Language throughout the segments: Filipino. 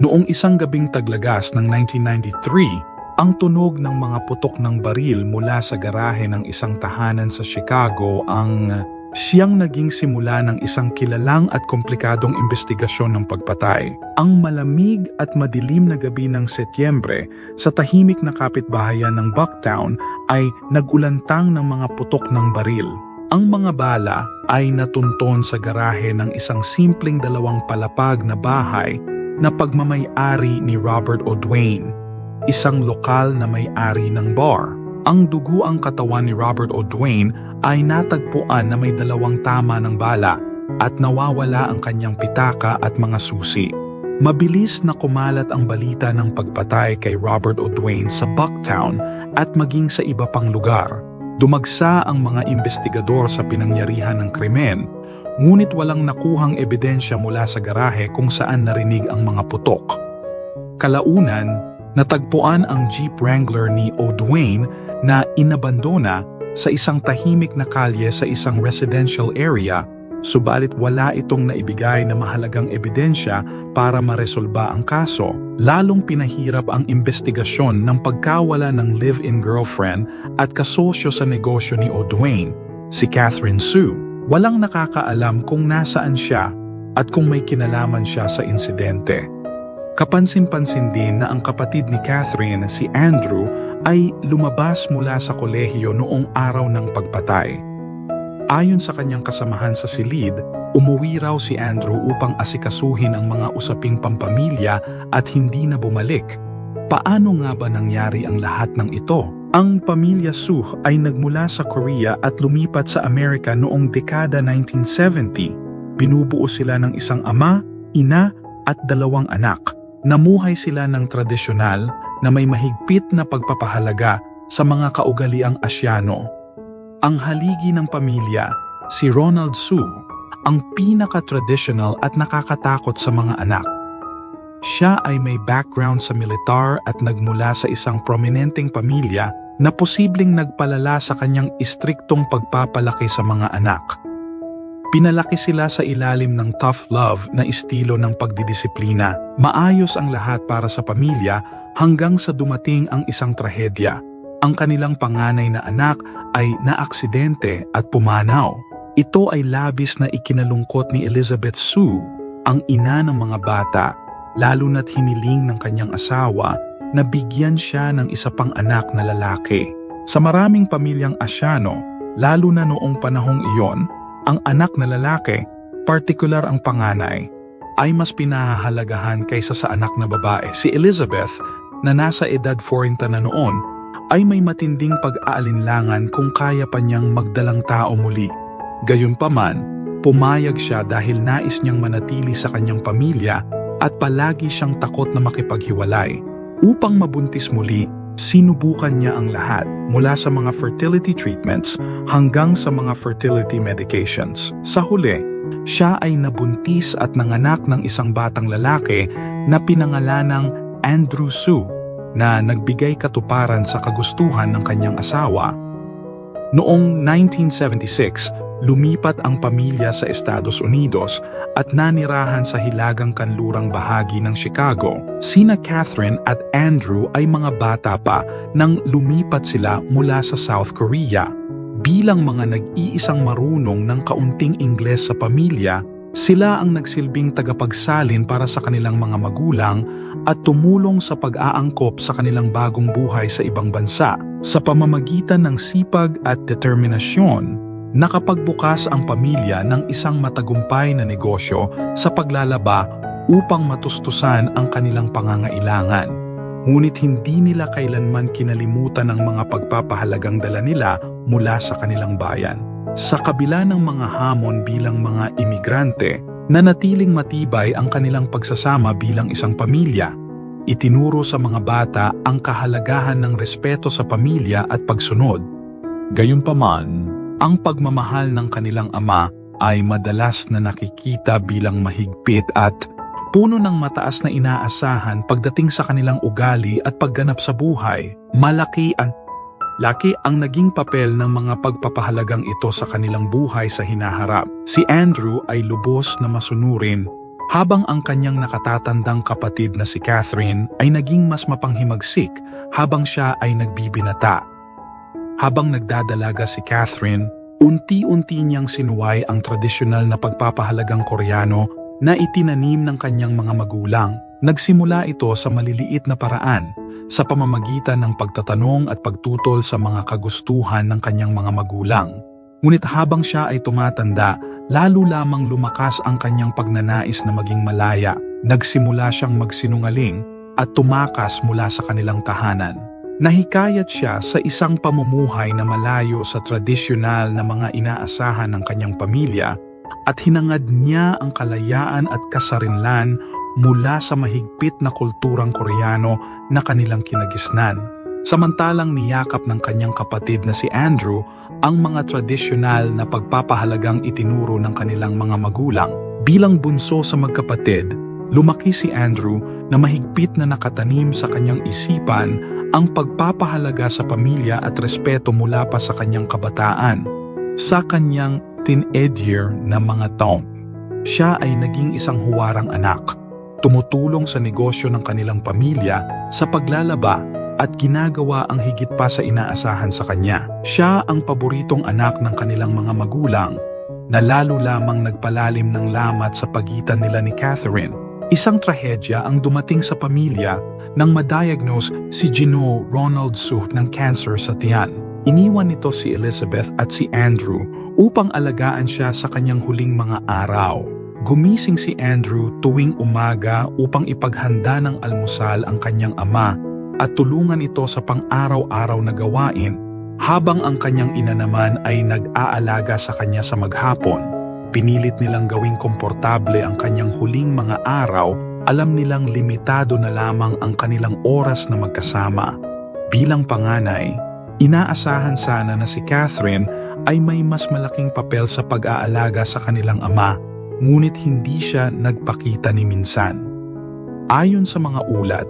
Noong isang gabing taglagas ng 1993, ang tunog ng mga putok ng baril mula sa garahe ng isang tahanan sa Chicago ang siyang naging simula ng isang kilalang at komplikadong investigasyon ng pagpatay. Ang malamig at madilim na gabi ng Setyembre sa tahimik na kapitbahayan ng Bucktown ay nagulantang ng mga putok ng baril. Ang mga bala ay natunton sa garahe ng isang simpleng dalawang palapag na bahay na pagmamay-ari ni Robert O'Dwayne, isang lokal na may-ari ng bar. Ang dugo ang katawan ni Robert O'Dwayne ay natagpuan na may dalawang tama ng bala at nawawala ang kanyang pitaka at mga susi. Mabilis na kumalat ang balita ng pagpatay kay Robert O'Dwayne sa Bucktown at maging sa iba pang lugar. Dumagsa ang mga investigador sa pinangyarihan ng krimen, ngunit walang nakuhang ebidensya mula sa garahe kung saan narinig ang mga putok. Kalaunan, natagpuan ang Jeep Wrangler ni O'Dwayne na inabandona sa isang tahimik na kalye sa isang residential area, subalit wala itong naibigay na mahalagang ebidensya para maresolba ang kaso. Lalong pinahirap ang investigasyon ng pagkawala ng live-in girlfriend at kasosyo sa negosyo ni O'Dwayne, si Catherine Sue. Walang nakakaalam kung nasaan siya at kung may kinalaman siya sa insidente. Kapansin-pansin din na ang kapatid ni Catherine, si Andrew, ay lumabas mula sa kolehiyo noong araw ng pagpatay. Ayon sa kanyang kasamahan sa silid, umuwi raw si Andrew upang asikasuhin ang mga usaping pampamilya at hindi na bumalik. Paano nga ba nangyari ang lahat ng ito? Ang pamilya Suh ay nagmula sa Korea at lumipat sa Amerika noong dekada 1970. Binubuo sila ng isang ama, ina at dalawang anak. Namuhay sila ng tradisyonal na may mahigpit na pagpapahalaga sa mga kaugaliang Asyano. Ang haligi ng pamilya, si Ronald Su, ang pinaka-traditional at nakakatakot sa mga anak. Siya ay may background sa militar at nagmula sa isang prominenteng pamilya na posibleng nagpalala sa kanyang istriktong pagpapalaki sa mga anak. Pinalaki sila sa ilalim ng tough love na estilo ng pagdidisiplina. Maayos ang lahat para sa pamilya hanggang sa dumating ang isang trahedya. Ang kanilang panganay na anak ay naaksidente at pumanaw. Ito ay labis na ikinalungkot ni Elizabeth Sue, ang ina ng mga bata, lalo na't hiniling ng kanyang asawa na bigyan siya ng isa pang anak na lalaki. Sa maraming pamilyang Asyano, lalo na noong panahong iyon, ang anak na lalaki, partikular ang panganay, ay mas pinahahalagahan kaysa sa anak na babae. Si Elizabeth, na nasa edad 40 na noon, ay may matinding pag-aalinlangan kung kaya pa niyang magdalang tao muli. Gayunpaman, pumayag siya dahil nais niyang manatili sa kanyang pamilya at palagi siyang takot na makipaghiwalay. Upang mabuntis muli, sinubukan niya ang lahat mula sa mga fertility treatments hanggang sa mga fertility medications. Sa huli, siya ay nabuntis at nanganak ng isang batang lalaki na pinangalanang Andrew Sue na nagbigay katuparan sa kagustuhan ng kanyang asawa. Noong 1976, lumipat ang pamilya sa Estados Unidos at nanirahan sa hilagang kanlurang bahagi ng Chicago. Sina Catherine at Andrew ay mga bata pa nang lumipat sila mula sa South Korea. Bilang mga nag-iisang marunong ng kaunting Ingles sa pamilya, sila ang nagsilbing tagapagsalin para sa kanilang mga magulang at tumulong sa pag-aangkop sa kanilang bagong buhay sa ibang bansa. Sa pamamagitan ng sipag at determinasyon, nakapagbukas ang pamilya ng isang matagumpay na negosyo sa paglalaba upang matustusan ang kanilang pangangailangan. Ngunit hindi nila kailanman kinalimutan ang mga pagpapahalagang dala nila mula sa kanilang bayan. Sa kabila ng mga hamon bilang mga imigrante, nanatiling matibay ang kanilang pagsasama bilang isang pamilya. Itinuro sa mga bata ang kahalagahan ng respeto sa pamilya at pagsunod. Gayunpaman, ang pagmamahal ng kanilang ama ay madalas na nakikita bilang mahigpit at puno ng mataas na inaasahan pagdating sa kanilang ugali at pagganap sa buhay. Malaki ang Laki ang naging papel ng mga pagpapahalagang ito sa kanilang buhay sa hinaharap. Si Andrew ay lubos na masunurin Habang ang kanyang nakatatandang kapatid na si Catherine ay naging mas mapanghimagsik habang siya ay nagbibinata. Habang nagdadalaga si Catherine, unti-unti niyang sinuway ang tradisyonal na pagpapahalagang Koreano na itinanim ng kanyang mga magulang. Nagsimula ito sa maliliit na paraan sa pamamagitan ng pagtatanong at pagtutol sa mga kagustuhan ng kanyang mga magulang. Ngunit habang siya ay tumatanda, lalo lamang lumakas ang kanyang pagnanais na maging malaya. Nagsimula siyang magsinungaling at tumakas mula sa kanilang tahanan. Nahikayat siya sa isang pamumuhay na malayo sa tradisyonal na mga inaasahan ng kanyang pamilya at hinangad niya ang kalayaan at kasarinlan mula sa mahigpit na kulturang Koreano na kanilang kinagisnan. Samantalang niyakap ng kanyang kapatid na si Andrew ang mga tradisyonal na pagpapahalagang itinuro ng kanilang mga magulang. Bilang bunso sa magkapatid, lumaki si Andrew na mahigpit na nakatanim sa kanyang isipan ang pagpapahalaga sa pamilya at respeto mula pa sa kanyang kabataan. Sa kanyang teenage year na mga taon, siya ay naging isang huwarang anak tumutulong sa negosyo ng kanilang pamilya sa paglalaba at ginagawa ang higit pa sa inaasahan sa kanya. Siya ang paboritong anak ng kanilang mga magulang na lalo lamang nagpalalim ng lamat sa pagitan nila ni Catherine. Isang trahedya ang dumating sa pamilya nang madiagnose si Gino Ronald Su ng cancer sa tiyan. Iniwan nito si Elizabeth at si Andrew upang alagaan siya sa kanyang huling mga araw. Gumising si Andrew tuwing umaga upang ipaghanda ng almusal ang kanyang ama at tulungan ito sa pang-araw-araw na gawain habang ang kanyang ina naman ay nag-aalaga sa kanya sa maghapon. Pinilit nilang gawing komportable ang kanyang huling mga araw, alam nilang limitado na lamang ang kanilang oras na magkasama. Bilang panganay, inaasahan sana na si Catherine ay may mas malaking papel sa pag-aalaga sa kanilang ama ngunit hindi siya nagpakita ni minsan. Ayon sa mga ulat,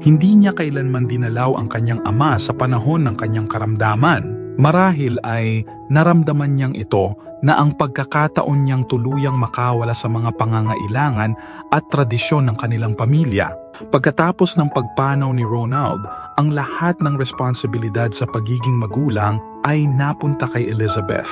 hindi niya kailanman dinalaw ang kanyang ama sa panahon ng kanyang karamdaman. Marahil ay naramdaman niyang ito na ang pagkakataon niyang tuluyang makawala sa mga pangangailangan at tradisyon ng kanilang pamilya. Pagkatapos ng pagpanaw ni Ronald, ang lahat ng responsibilidad sa pagiging magulang ay napunta kay Elizabeth.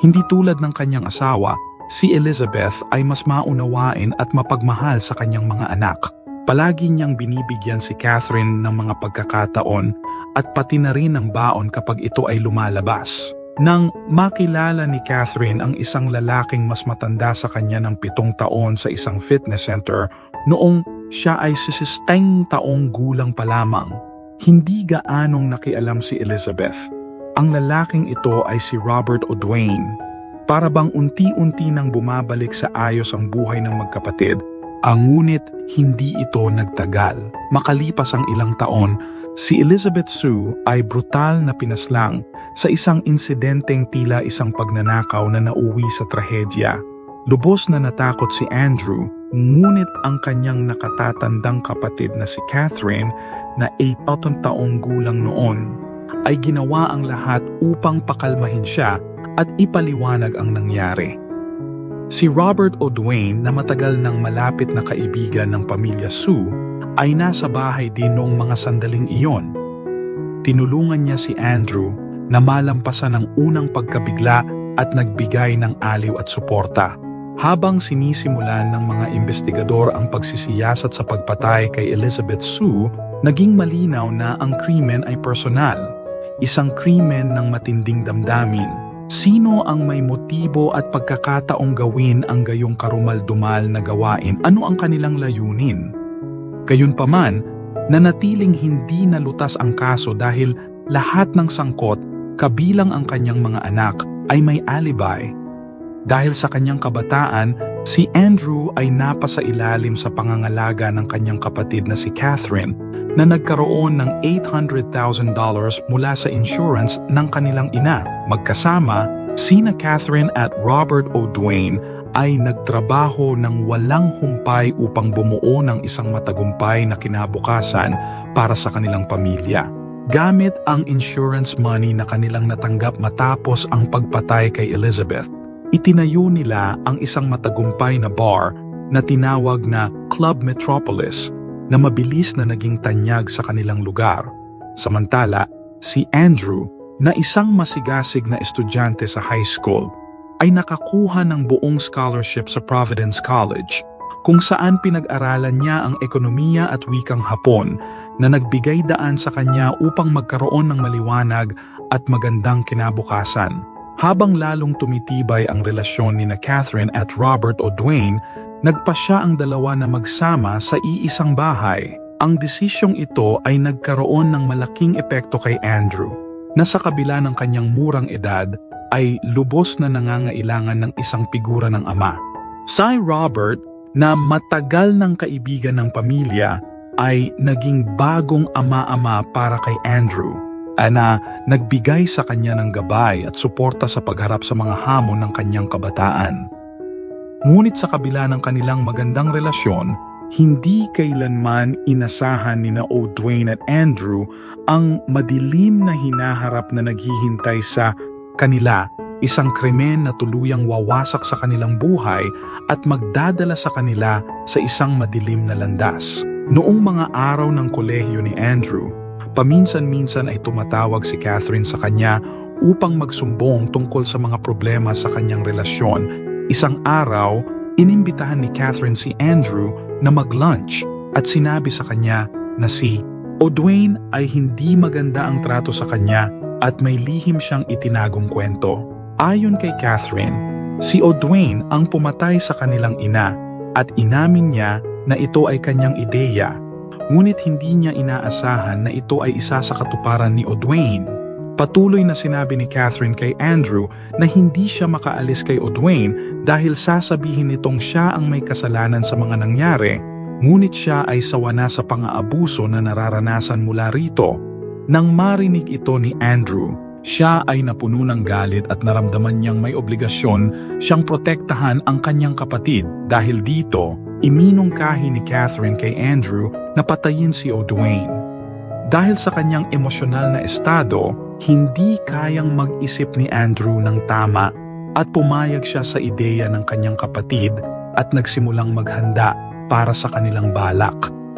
Hindi tulad ng kanyang asawa, Si Elizabeth ay mas maunawain at mapagmahal sa kanyang mga anak. Palagi niyang binibigyan si Catherine ng mga pagkakataon at pati na rin ng baon kapag ito ay lumalabas. Nang makilala ni Catherine ang isang lalaking mas matanda sa kanya ng pitong taon sa isang fitness center noong siya ay sisisteng taong gulang pa lamang, hindi gaanong nakialam si Elizabeth. Ang lalaking ito ay si Robert O'Dwayne, para bang unti-unti nang bumabalik sa ayos ang buhay ng magkapatid, ang ngunit hindi ito nagtagal. Makalipas ang ilang taon, si Elizabeth Sue ay brutal na pinaslang sa isang insidenteng tila isang pagnanakaw na nauwi sa trahedya. Lubos na natakot si Andrew, ngunit ang kanyang nakatatandang kapatid na si Catherine na 8 taong gulang noon ay ginawa ang lahat upang pakalmahin siya at ipaliwanag ang nangyari. Si Robert O'Dwayne na matagal nang malapit na kaibigan ng pamilya Sue ay nasa bahay din noong mga sandaling iyon. Tinulungan niya si Andrew na malampasan ang unang pagkabigla at nagbigay ng aliw at suporta. Habang sinisimulan ng mga investigador ang pagsisiyasat sa pagpatay kay Elizabeth Sue, naging malinaw na ang krimen ay personal, isang krimen ng matinding damdamin Sino ang may motibo at pagkakataong gawin ang gayong karumal-dumal na gawain? Ano ang kanilang layunin? Gayunpaman, nanatiling hindi nalutas ang kaso dahil lahat ng sangkot, kabilang ang kanyang mga anak, ay may alibay. Dahil sa kanyang kabataan, si Andrew ay napasa ilalim sa pangangalaga ng kanyang kapatid na si Catherine na nagkaroon ng $800,000 mula sa insurance ng kanilang ina. Magkasama, sina Catherine at Robert O'Dwayne ay nagtrabaho ng walang humpay upang bumuo ng isang matagumpay na kinabukasan para sa kanilang pamilya. Gamit ang insurance money na kanilang natanggap matapos ang pagpatay kay Elizabeth, itinayo nila ang isang matagumpay na bar na tinawag na Club Metropolis na mabilis na naging tanyag sa kanilang lugar. Samantala, si Andrew na isang masigasig na estudyante sa high school ay nakakuha ng buong scholarship sa Providence College kung saan pinag-aralan niya ang ekonomiya at wikang Hapon na nagbigay daan sa kanya upang magkaroon ng maliwanag at magandang kinabukasan. Habang lalong tumitibay ang relasyon ni na Catherine at Robert o Dwayne, nagpasya ang dalawa na magsama sa iisang bahay. Ang desisyong ito ay nagkaroon ng malaking epekto kay Andrew, na sa kabila ng kanyang murang edad ay lubos na nangangailangan ng isang figura ng ama. Si Robert, na matagal ng kaibigan ng pamilya, ay naging bagong ama-ama para kay Andrew na nagbigay sa kanya ng gabay at suporta sa pagharap sa mga hamon ng kanyang kabataan. Ngunit sa kabila ng kanilang magandang relasyon, hindi kailanman inasahan ni na O'Dwayne at Andrew ang madilim na hinaharap na naghihintay sa kanila, isang krimen na tuluyang wawasak sa kanilang buhay at magdadala sa kanila sa isang madilim na landas. Noong mga araw ng kolehiyo ni Andrew, paminsan-minsan ay tumatawag si Catherine sa kanya upang magsumbong tungkol sa mga problema sa kanyang relasyon. Isang araw, inimbitahan ni Catherine si Andrew na mag-lunch at sinabi sa kanya na si O'Dwayne ay hindi maganda ang trato sa kanya at may lihim siyang itinagong kwento. Ayon kay Catherine, si O'Dwayne ang pumatay sa kanilang ina at inamin niya na ito ay kanyang ideya. Ngunit hindi niya inaasahan na ito ay isa sa katuparan ni O'Dwayne. Patuloy na sinabi ni Catherine kay Andrew na hindi siya makaalis kay O'Dwayne dahil sasabihin nitong siya ang may kasalanan sa mga nangyari, ngunit siya ay sawa na sa pang-aabuso na nararanasan mula rito. Nang marinig ito ni Andrew, siya ay napuno ng galit at naramdaman niyang may obligasyon siyang protektahan ang kanyang kapatid dahil dito, iminungkahi ni Catherine kay Andrew na patayin si O'Dwayne. Dahil sa kanyang emosyonal na estado, hindi kayang mag-isip ni Andrew ng tama at pumayag siya sa ideya ng kanyang kapatid at nagsimulang maghanda para sa kanilang balak.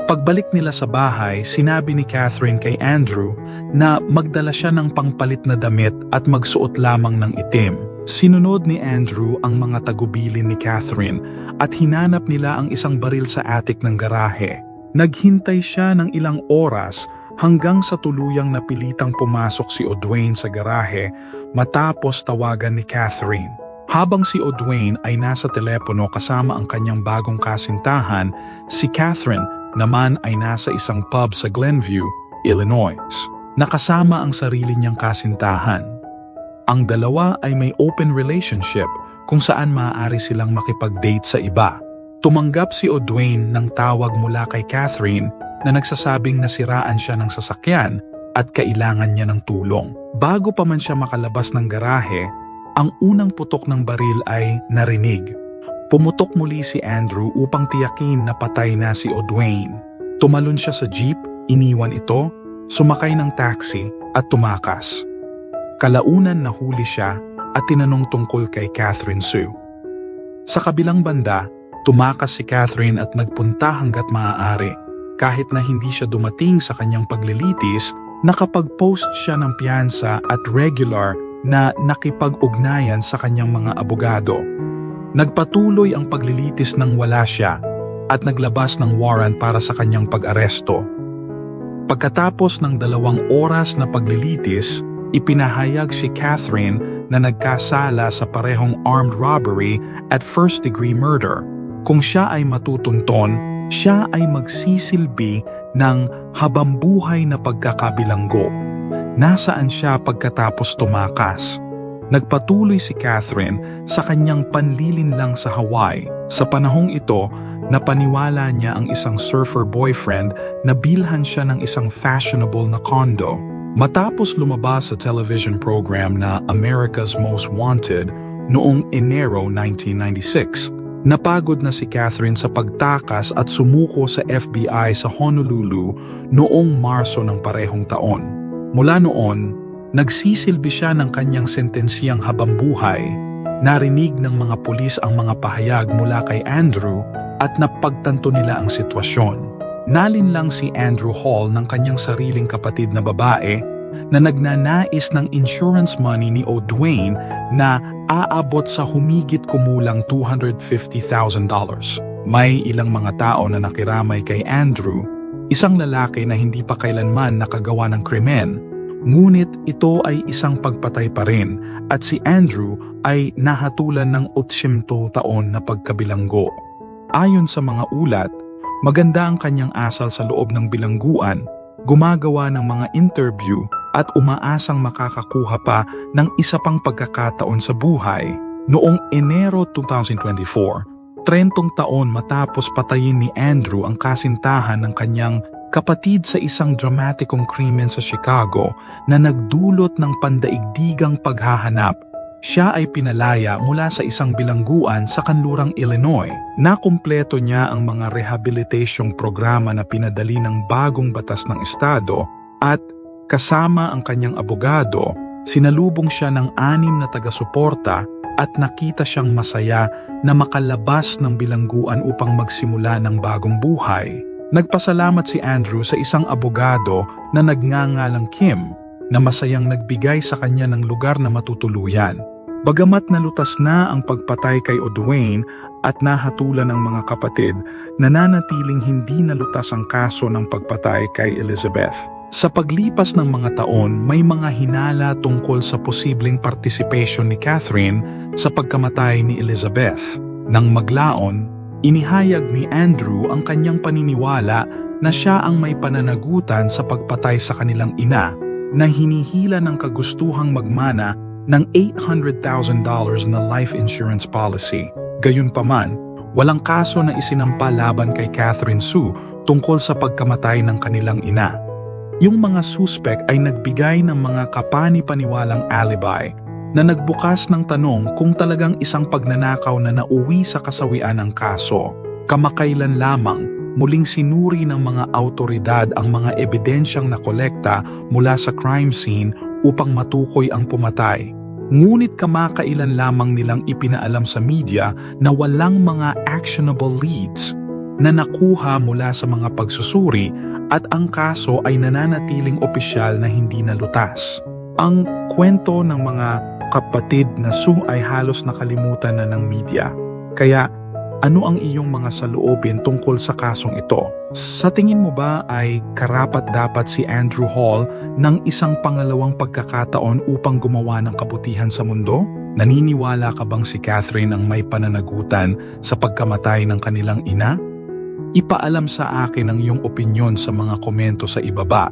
Pagbalik nila sa bahay, sinabi ni Catherine kay Andrew na magdala siya ng pangpalit na damit at magsuot lamang ng itim. Sinunod ni Andrew ang mga tagubilin ni Catherine at hinanap nila ang isang baril sa attic ng garahe. Naghintay siya ng ilang oras hanggang sa tuluyang napilitang pumasok si O'Dwayne sa garahe matapos tawagan ni Catherine. Habang si O'Dwayne ay nasa telepono kasama ang kanyang bagong kasintahan, si Catherine naman ay nasa isang pub sa Glenview, Illinois. Nakasama ang sarili niyang kasintahan. Ang dalawa ay may open relationship kung saan maaari silang makipag-date sa iba. Tumanggap si O'Dwayne ng tawag mula kay Catherine na nagsasabing nasiraan siya ng sasakyan at kailangan niya ng tulong. Bago pa man siya makalabas ng garahe, ang unang putok ng baril ay narinig. Pumutok muli si Andrew upang tiyakin na patay na si O'Dwayne. Tumalon siya sa jeep, iniwan ito, sumakay ng taxi at tumakas. Kalaunan nahuli siya at tinanong tungkol kay Catherine Sue. Sa kabilang banda, tumakas si Catherine at nagpunta hanggat maaari. Kahit na hindi siya dumating sa kanyang paglilitis, nakapag-post siya ng piyansa at regular na nakipag-ugnayan sa kanyang mga abogado. Nagpatuloy ang paglilitis nang wala siya at naglabas ng warrant para sa kanyang pag-aresto. Pagkatapos ng dalawang oras na paglilitis, ipinahayag si Catherine na nagkasala sa parehong armed robbery at first-degree murder. Kung siya ay matutunton, siya ay magsisilbi ng habambuhay na pagkakabilanggo. Nasaan siya pagkatapos tumakas? Nagpatuloy si Catherine sa kanyang panlilin lang sa Hawaii. Sa panahong ito, napaniwala niya ang isang surfer boyfriend na bilhan siya ng isang fashionable na condo. Matapos lumabas sa television program na America's Most Wanted noong Enero 1996, napagod na si Catherine sa pagtakas at sumuko sa FBI sa Honolulu noong Marso ng parehong taon. Mula noon, nagsisilbi siya ng kanyang sentensiyang habambuhay. Narinig ng mga pulis ang mga pahayag mula kay Andrew at napagtanto nila ang sitwasyon. Nalin lang si Andrew Hall ng kanyang sariling kapatid na babae na nagnanais ng insurance money ni O'Dwayne na aabot sa humigit kumulang $250,000. May ilang mga tao na nakiramay kay Andrew, isang lalaki na hindi pa kailanman nakagawa ng krimen, ngunit ito ay isang pagpatay pa rin at si Andrew ay nahatulan ng 80 taon na pagkabilanggo. Ayon sa mga ulat, maganda ang kanyang asal sa loob ng bilangguan, gumagawa ng mga interview at umaasang makakakuha pa ng isa pang pagkakataon sa buhay. Noong Enero 2024, 30 taon matapos patayin ni Andrew ang kasintahan ng kanyang kapatid sa isang dramatikong krimen sa Chicago na nagdulot ng pandaigdigang paghahanap siya ay pinalaya mula sa isang bilangguan sa kanlurang Illinois. Nakumpleto niya ang mga rehabilitation programa na pinadali ng bagong batas ng estado at kasama ang kanyang abogado, sinalubong siya ng anim na taga-suporta at nakita siyang masaya na makalabas ng bilangguan upang magsimula ng bagong buhay. Nagpasalamat si Andrew sa isang abogado na nagngangalang Kim na masayang nagbigay sa kanya ng lugar na matutuluyan. Bagamat nalutas na ang pagpatay kay O'Dwayne at nahatulan ng mga kapatid, nananatiling hindi nalutas ang kaso ng pagpatay kay Elizabeth. Sa paglipas ng mga taon, may mga hinala tungkol sa posibleng participation ni Catherine sa pagkamatay ni Elizabeth. Nang maglaon, inihayag ni Andrew ang kanyang paniniwala na siya ang may pananagutan sa pagpatay sa kanilang ina na hinihila ng kagustuhang magmana ng $800,000 na life insurance policy. Gayunpaman, walang kaso na isinampa laban kay Catherine Sue tungkol sa pagkamatay ng kanilang ina. Yung mga suspect ay nagbigay ng mga kapani-paniwalang alibi na nagbukas ng tanong kung talagang isang pagnanakaw na nauwi sa kasawian ng kaso. Kamakailan lamang muling sinuri ng mga autoridad ang mga ebidensyang nakolekta mula sa crime scene upang matukoy ang pumatay. Ngunit kamakailan lamang nilang ipinaalam sa media na walang mga actionable leads na nakuha mula sa mga pagsusuri at ang kaso ay nananatiling opisyal na hindi nalutas. Ang kwento ng mga kapatid na Sue ay halos nakalimutan na ng media. Kaya ano ang iyong mga saloobin tungkol sa kasong ito? Sa tingin mo ba ay karapat dapat si Andrew Hall ng isang pangalawang pagkakataon upang gumawa ng kabutihan sa mundo? Naniniwala ka bang si Catherine ang may pananagutan sa pagkamatay ng kanilang ina? Ipaalam sa akin ang iyong opinyon sa mga komento sa ibaba